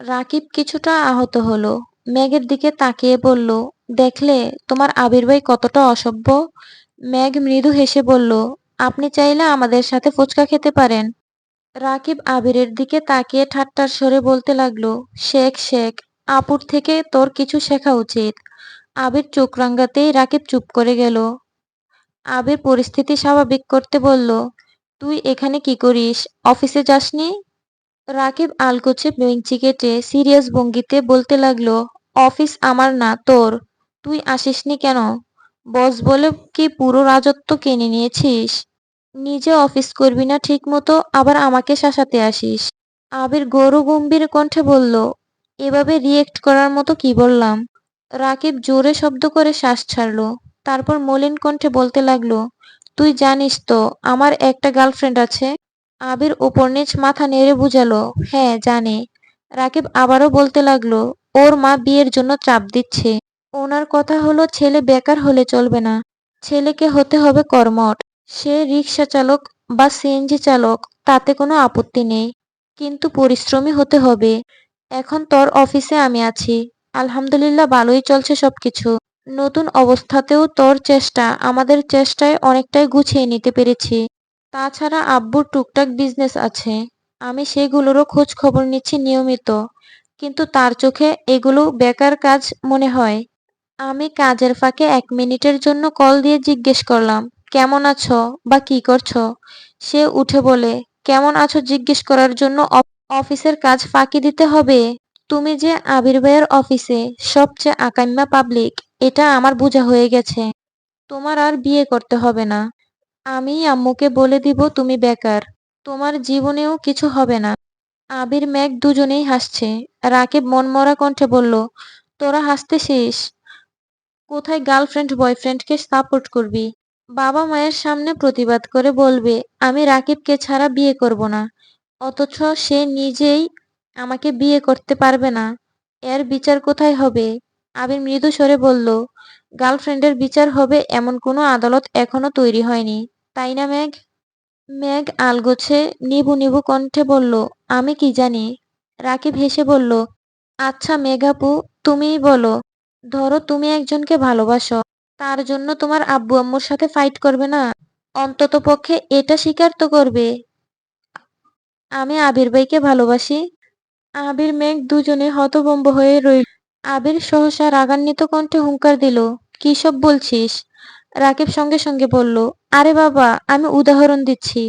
রাকিব কিছুটা আহত হলো। ম্যাগের দিকে তাকিয়ে বলল, দেখলে তোমার আবির ভাই কতটা অসভ্য? ম্যাগ মৃদু হেসে বলল, আপনি চাইলে আমাদের সাথে ফুচকা খেতে পারেন। রাকিব আবিরের দিকে তাকিয়ে ঠাট্টার স্বরে বলতে লাগল, শেখ শেখ, আপুর থেকে তোর কিছু শেখা উচিত। আবির চোখ রাঙ্গাতেই রাকিব চুপ করে গেল। আবির পরিস্থিতি স্বাভাবিক করতে বলল, তুই এখানে কি করিস? অফিসে যাসনি? রাকিব আলগোছে বেঞ্চি কেটে সিরিয়াস ভঙ্গিতে বলতে লাগল, অফিস আমার না, তোর। তুই আসিসনি কেন? বস বলে, কি পুরো রাজত্ব কিনে নিয়েছিস? নিজে অফিস করবি না ঠিক মতো আবার আমাকে শাসাতে আসিস? আবির গরু গম্ভীর কণ্ঠে বলল, এভাবে রিয়েক্ট করার মতো কি বললাম? রাকিব জোরে শব্দ করে শ্বাস ছাড়লো, তারপর মলিন কণ্ঠে বলতে লাগল, তুই জানিস তো, আমার একটা গার্লফ্রেন্ড আছে? আবির ওপর নিচ মাথা নেড়ে বুঝালো হ্যাঁ জানে। রাকিব আবারও বলতে লাগল, ওর মা বিয়ের জন্য চাপ দিচ্ছে। ওনার কথা হলো ছেলে বেকার হলে চলবে না। ছেলেকে হতে হবে কর্মঠ। সে রিক্সা চালক বা সিএনজি চালক, তাতে কোনো আপত্তি নেই। কিন্তু পরিশ্রমী হতে হবে। এখন তোর অফিসে আমি আছি। আলহামদুলিল্লাহ, ভালোই চলছে সবকিছু। নতুন অবস্থাতেও তোর চেষ্টা, আমাদের চেষ্টায় অনেকটাই গুছিয়ে নিতে পেরেছি। তাছাড়া আব্বুর টুকটাক বিজনেস আছে। আমি সেগুলোরও খোঁজ খবর নিচ্ছি নিয়মিত। কিন্তু তার চোখে এগুলো বেকার কাজ মনে হয়। আমি কাজের ফাঁকে এক মিনিটের জন্য কল দিয়ে জিজ্ঞেস করলাম, কেমন আছো বা কি করছ? সে উঠে বলে, কেমন আছো জিজ্ঞেস করার জন্য অফিসের কাজ ফাঁকি দিতে হবে? তুমি যে আবির ভাইয়ের অফিসে সবচেয়ে আকাম্যা পাবলিক এটা আমার বোঝা হয়ে গেছে। তোমার আর বিয়ে করতে হবে না। আমি আম্মুকে বলে দিব, তুমি বেকার। তোমার জীবনেও কিছু হবে না। আবির ম্যাগ দুজনেই হাসছে। রাকিব মনমরা কণ্ঠে বলল, তোরা হাসতেছিস? কোথায় গার্লফ্রেন্ড, বয়ফ্রেন্ডকে সাপোর্ট করবি? বাবা মায়ের সামনে প্রতিবাদ করে বলবে, আমি রাকিবকে ছাড়া বিয়ে করব না। অথচ সে নিজেই আমাকে বিয়ে করতে পারবে না। এর বিচার কোথায় হবে? আবির মৃদু স্বরে বলল, গার্লফ্রেন্ডের বিচার হবে এমন কোনো আদালত এখনও তৈরি হয়নি। তাই না, ম্যাগ? ম্যাগ আলগোছে নিবু নিবু কণ্ঠে বলল, আমি কি জানি? রাকিব হেসে বলল আচ্ছা মেঘাপু তুমিই বলো। ধরো, তুমি একজনকে ভালোবাসো, তার জন্য তোমার আব্বু আম্মুর সাথে ফাইট করবে না? অন্তত পক্ষে এটা স্বীকার তো করবে। আমি আবির ভাইকে ভালোবাসি। আবির মেঘ দুজনে হতভম্ব হয়ে রইল। আবির সহসা রাগান্বিত কণ্ঠে হুঙ্কার দিল, কি সব বলছিস? রাকিব সঙ্গে সঙ্গে বলল, আরে বাবা, আমি উদাহরণ দিচ্ছি।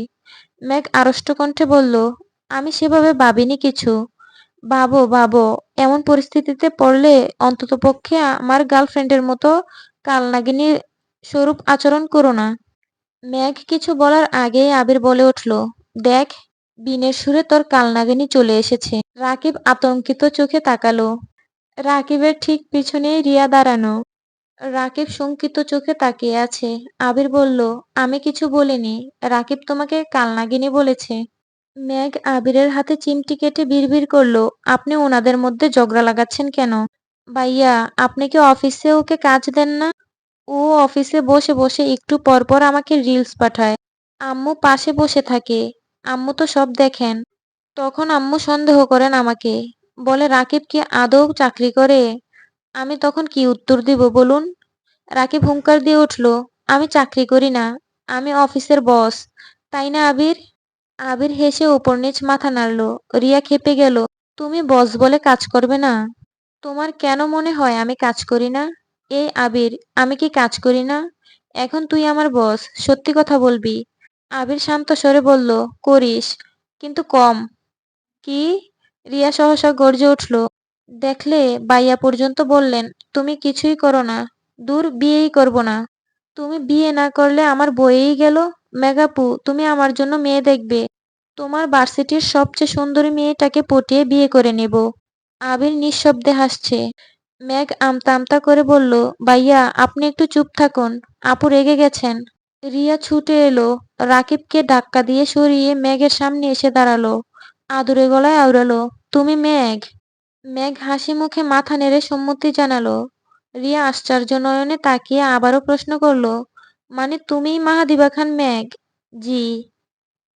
ম্যাগ আড়ষ্ট কণ্ঠে বলল, আমি সেভাবে ভাবিনি কিছু। বাবো বাবো এমন পরিস্থিতিতে পড়লে অন্তত পক্ষে আমার গার্লফ্রেন্ডের মতো কালনাগিনীর স্বরূপ আচরণ করো না। ম্যাগ কিছু বলার আগেই আবির বলে উঠল, দেখ, বিনের সুরে তোর কালনাগিনী চলে এসেছে। রাকিব আতঙ্কিত চোখে তাকালো রাকিবের ঠিক পিছনেই রিয়া দাঁড়ানো। রাকিব শঙ্কিত চোখে তাকিয়ে আছে। আবির বলল, আমি কিছু বলিনি। রাকিব তোমাকে কালনাগিনী বলেছে। ম্যাগ আবিরের হাতে চিমটি কেটে বিড়বিড় করল, আপনি ওনাদের মধ্যে ঝগড়া লাগাচ্ছেন কেন? ভাইয়া, আপনি কি অফিসে ওকে কাজ দেন না? ও অফিসে বসে বসে একটু পর পর আমাকে রিলস পাঠায়। আম্মু পাশে বসে থাকে। আম্মু তো সব দেখেন। তখন আম্মু সন্দেহ করেন আমাকে। বলে রাকিব কি আদৌ চাকরি করে? আমি তখন কি উত্তর দিব বলুন? রাকিব হুঙ্কার দিয়ে উঠল, আমি চাকরি করি না, আমি অফিসের বস। তাই না, আবির? আবির হেসে উপর নিচ মাথা নাড়ল, রিয়া খেপে গেল, তুমি বস বলে কাজ করবে না? তোমার কেন মনে হয় আমি কাজ করি না? এই আবির, আমি কি কাজ করি না? এখন তুই আমার বস, সত্যি কথা বলবি? আবির শান্ত স্বরে বলল, করিস, কিন্তু কম। কি? রিয়া সহসা গর্জে উঠল, দেখলে বাইয়া পর্যন্ত বললেন, তুমি কিছুই করো না, দূর বিয়েই করব না। তুমি বিয়ে না করলে আমার বয়েই গেল। মেগাপু তুমি আমার জন্য মেয়ে দেখবে। তোমার ভার্সিটির সবচেয়ে সুন্দরী মেয়েটাকে পটিয়ে বিয়ে করে নেব। আবির নিঃশব্দে হাসছে। ম্যাগ আমতা আমতা করে বলল, ভাইয়া, আপনি একটু চুপ থাকুন, আপু রেগে গেছেন। রিয়া ছুটে এলো, রাকিবকে ধাক্কা দিয়ে সরিয়ে ম্যাগের সামনে এসে দাঁড়াল। আদুরে গলায় আওড়ালো তুমি মেঘ। মেঘ হাসি মুখে মাথা নেড়ে সম্মতি জানালো। রিয়া আশ্চর্য নয়নে তাকিয়ে আবারও প্রশ্ন করল মানে তুমিই মাহাদিবা খান মেঘ? জি।